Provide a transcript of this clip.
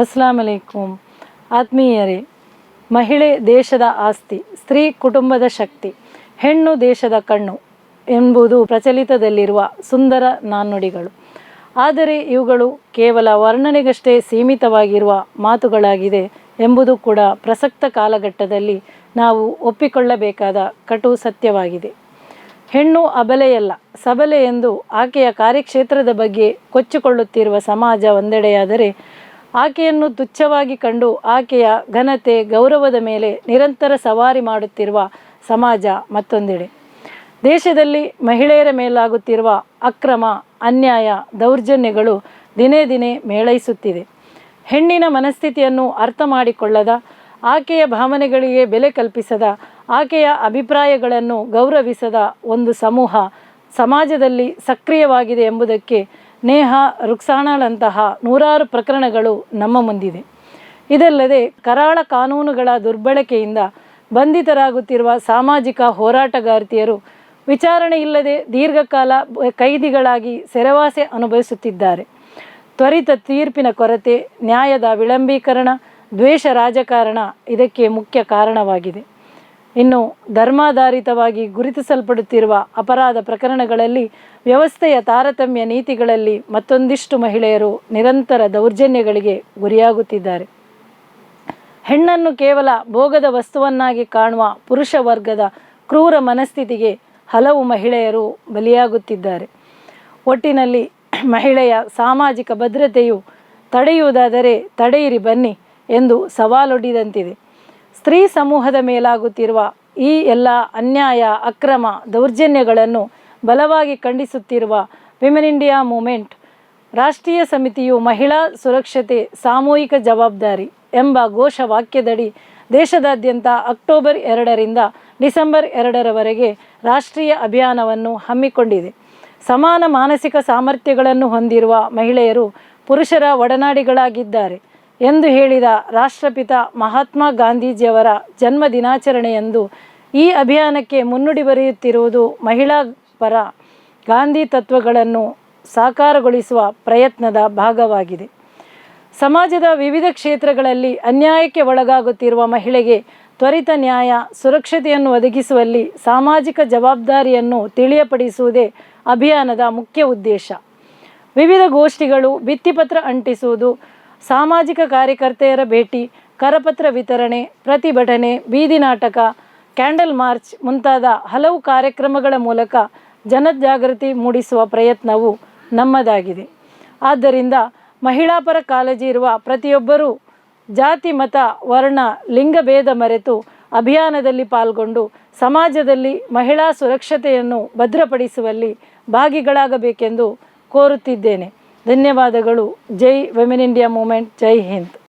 ಅಸ್ಲಾಂ ಅಲೈಕುಂ ಆತ್ಮೀಯರೇ, ಮಹಿಳೆ ದೇಶದ ಆಸ್ತಿ, ಸ್ತ್ರೀ ಕುಟುಂಬದ ಶಕ್ತಿ, ಹೆಣ್ಣು ದೇಶದ ಕಣ್ಣು ಎಂಬುದು ಪ್ರಚಲಿತದಲ್ಲಿರುವ ಸುಂದರ ನಾಣ್ಣುಡಿಗಳು ಆದರೆ ಇವುಗಳು ಕೇವಲ ವರ್ಣನೆಗಷ್ಟೇ ಸೀಮಿತವಾಗಿರುವ ಮಾತುಗಳಾಗಿದೆ ಎಂಬುದು ಕೂಡ ಪ್ರಸಕ್ತ ಕಾಲಘಟ್ಟದಲ್ಲಿ ನಾವು ಒಪ್ಪಿಕೊಳ್ಳಬೇಕಾದ ಕಟು ಸತ್ಯವಾಗಿದೆ. ಹೆಣ್ಣು ಅಬಲೆಯಲ್ಲ, ಸಬಲೆ ಎಂದು ಆಕೆಯ ಕಾರ್ಯಕ್ಷೇತ್ರದ ಬಗ್ಗೆ ಕೊಚ್ಚಿಕೊಳ್ಳುತ್ತಿರುವ ಸಮಾಜ ಒಂದೆಡೆಯಾದರೆ ಆಕೆಯನ್ನು ತುಚ್ಛವಾಗಿ ಕಂಡು ಆಕೆಯ ಘನತೆ ಗೌರವದ ಮೇಲೆ ನಿರಂತರ ಸವಾರಿ ಮಾಡುತ್ತಿರುವ ಸಮಾಜ ಮತ್ತೊಂದೆಡೆ. ದೇಶದಲ್ಲಿ ಮಹಿಳೆಯರ ಮೇಲಾಗುತ್ತಿರುವ ಅಕ್ರಮ, ಅನ್ಯಾಯ, ದೌರ್ಜನ್ಯಗಳು ದಿನೇ ದಿನೇ ಮೇಳೈಸುತ್ತಿದೆ. ಹೆಣ್ಣಿನ ಮನಸ್ಥಿತಿಯನ್ನು ಅರ್ಥ ಮಾಡಿಕೊಳ್ಳದ, ಆಕೆಯ ಭಾವನೆಗಳಿಗೆ ಬೆಲೆ ಕಲ್ಪಿಸದ, ಆಕೆಯ ಅಭಿಪ್ರಾಯಗಳನ್ನು ಗೌರವಿಸದ ಒಂದು ಸಮೂಹ ಸಮಾಜದಲ್ಲಿ ಸಕ್ರಿಯವಾಗಿದೆ ಎಂಬುದಕ್ಕೆ ನೇಹ, ರುಕ್ಸಾಣಳಂತಹ ನೂರಾರು ಪ್ರಕರಣಗಳು ನಮ್ಮ ಮುಂದಿದೆ. ಇದಲ್ಲದೆ ಕರಾಳ ಕಾನೂನುಗಳ ದುರ್ಬಳಕೆಯಿಂದ ಬಂಧಿತರಾಗುತ್ತಿರುವ ಸಾಮಾಜಿಕ ಹೋರಾಟಗಾರ್ತಿಯರು ವಿಚಾರಣೆ ಇಲ್ಲದೆ ದೀರ್ಘಕಾಲ ಕೈದಿಗಳಾಗಿ ಸೆರೆವಾಸೆ ಅನುಭವಿಸುತ್ತಿದ್ದಾರೆ. ತ್ವರಿತ ತೀರ್ಪಿನ ಕೊರತೆ, ನ್ಯಾಯದ ವಿಳಂಬೀಕರಣ, ದ್ವೇಷ ರಾಜಕಾರಣ ಇದಕ್ಕೆ ಮುಖ್ಯ ಕಾರಣವಾಗಿದೆ. ಇನ್ನು ಧರ್ಮಾಧಾರಿತವಾಗಿ ಗುರುತಿಸಲ್ಪಡುತ್ತಿರುವ ಅಪರಾಧ ಪ್ರಕರಣಗಳಲ್ಲಿ ವ್ಯವಸ್ಥೆಯ ತಾರತಮ್ಯ ನೀತಿಗಳಲ್ಲಿ ಮತ್ತೊಂದಿಷ್ಟು ಮಹಿಳೆಯರು ನಿರಂತರ ದೌರ್ಜನ್ಯಗಳಿಗೆ ಗುರಿಯಾಗುತ್ತಿದ್ದಾರೆ. ಹೆಣ್ಣನ್ನು ಕೇವಲ ಭೋಗದ ವಸ್ತುವನ್ನಾಗಿ ಕಾಣುವ ಪುರುಷ ವರ್ಗದ ಕ್ರೂರ ಮನಸ್ಥಿತಿಗೆ ಹಲವು ಮಹಿಳೆಯರು ಬಲಿಯಾಗುತ್ತಿದ್ದಾರೆ. ಒಟ್ಟಿನಲ್ಲಿ ಮಹಿಳೆಯ ಸಾಮಾಜಿಕ ಭದ್ರತೆಯು ತಡೆಯುವುದಾದರೆ ತಡೆಯಿರಿ ಬನ್ನಿ ಎಂದು ಸವಾಲೊಡ್ಡಿದಂತಿದೆ. ಸ್ತ್ರೀ ಸಮೂಹದ ಮೇಲಾಗುತ್ತಿರುವ ಈ ಎಲ್ಲ ಅನ್ಯಾಯ, ಅಕ್ರಮ ದೌರ್ಜನ್ಯಗಳನ್ನು ಬಲವಾಗಿ ಖಂಡಿಸುತ್ತಿರುವ ವಿಮೆನ್ ಇಂಡಿಯಾ ಮೂಮೆಂಟ್ ರಾಷ್ಟ್ರೀಯ ಸಮಿತಿಯು ಮಹಿಳಾ ಸುರಕ್ಷತೆ ಸಾಮೂಹಿಕ ಜವಾಬ್ದಾರಿ ಎಂಬ ಘೋಷವಾಕ್ಯದಡಿ ದೇಶದಾದ್ಯಂತ ಅಕ್ಟೋಬರ್ ಎರಡರಿಂದ ಡಿಸೆಂಬರ್ ಎರಡರವರೆಗೆ ರಾಷ್ಟ್ರೀಯ ಅಭಿಯಾನವನ್ನು ಹಮ್ಮಿಕೊಂಡಿದೆ. ಸಮಾನ ಮಾನಸಿಕ ಸಾಮರ್ಥ್ಯಗಳನ್ನು ಹೊಂದಿರುವ ಮಹಿಳೆಯರು ಪುರುಷರ ಒಡನಾಡಿಗಳಾಗಿದ್ದಾರೆ. ಎಂದು ಹೇಳಿದ ರಾಷ್ಟ್ರಪಿತ ಮಹಾತ್ಮ ಗಾಂಧೀಜಿಯವರ ಜನ್ಮ ದಿನಾಚರಣೆಯಂದು ಈ ಅಭಿಯಾನಕ್ಕೆ ಮುನ್ನುಡಿ ಬರೆಯುತ್ತಿರುವುದು ಮಹಿಳಾ ಪರ ಗಾಂಧಿ ತತ್ವಗಳನ್ನು ಸಾಕಾರಗೊಳಿಸುವ ಪ್ರಯತ್ನದ ಭಾಗವಾಗಿದೆ. ಸಮಾಜದ ವಿವಿಧ ಕ್ಷೇತ್ರಗಳಲ್ಲಿ ಅನ್ಯಾಯಕ್ಕೆ ಒಳಗಾಗುತ್ತಿರುವ ಮಹಿಳೆಗೆ ತ್ವರಿತ ನ್ಯಾಯ, ಸುರಕ್ಷತೆಯನ್ನು ಒದಗಿಸುವಲ್ಲಿ ಸಾಮಾಜಿಕ ಜವಾಬ್ದಾರಿಯನ್ನು ತಿಳಿಯಪಡಿಸುವುದೇ ಅಭಿಯಾನದ ಮುಖ್ಯ ಉದ್ದೇಶ. ವಿವಿಧ ಗೋಷ್ಠಿಗಳು ಭಿತ್ತಿಪತ್ರ ಅಂಟಿಸುವುದು ಸಾಮಾಜಿಕ ಕಾರ್ಯಕರ್ತೆಯರ ಭೇಟಿ, ಕರಪತ್ರ ವಿತರಣೆ, ಪ್ರತಿಭಟನೆ, ಬೀದಿ ನಾಟಕ, ಕ್ಯಾಂಡಲ್ ಮಾರ್ಚ್ ಮುಂತಾದ ಹಲವು ಕಾರ್ಯಕ್ರಮಗಳ ಮೂಲಕ ಜನಜಾಗೃತಿ ಮೂಡಿಸುವ ಪ್ರಯತ್ನವು ನಮ್ಮದಾಗಿದೆ. ಆದ್ದರಿಂದ ಮಹಿಳಾ ಪರ ಕಾಳಜಿ ಇರುವ ಪ್ರತಿಯೊಬ್ಬರೂ ಜಾತಿ, ಮತ, ವರ್ಣ ಲಿಂಗಭೇದ ಮರೆತು ಅಭಿಯಾನದಲ್ಲಿ ಪಾಲ್ಗೊಂಡು ಸಮಾಜದಲ್ಲಿ ಮಹಿಳಾ ಸುರಕ್ಷತೆಯನ್ನು ಭದ್ರಪಡಿಸುವಲ್ಲಿ ಭಾಗಿಗಳಾಗಬೇಕೆಂದು ಕೋರುತ್ತಿದ್ದೇನೆ. ಧನ್ಯವಾದಗಳು. ಜೈ ವುಮೆನ್ ಇಂಡಿಯಾ ಮೂಮೆಂಟ್ ಜೈ ಹಿಂದ್.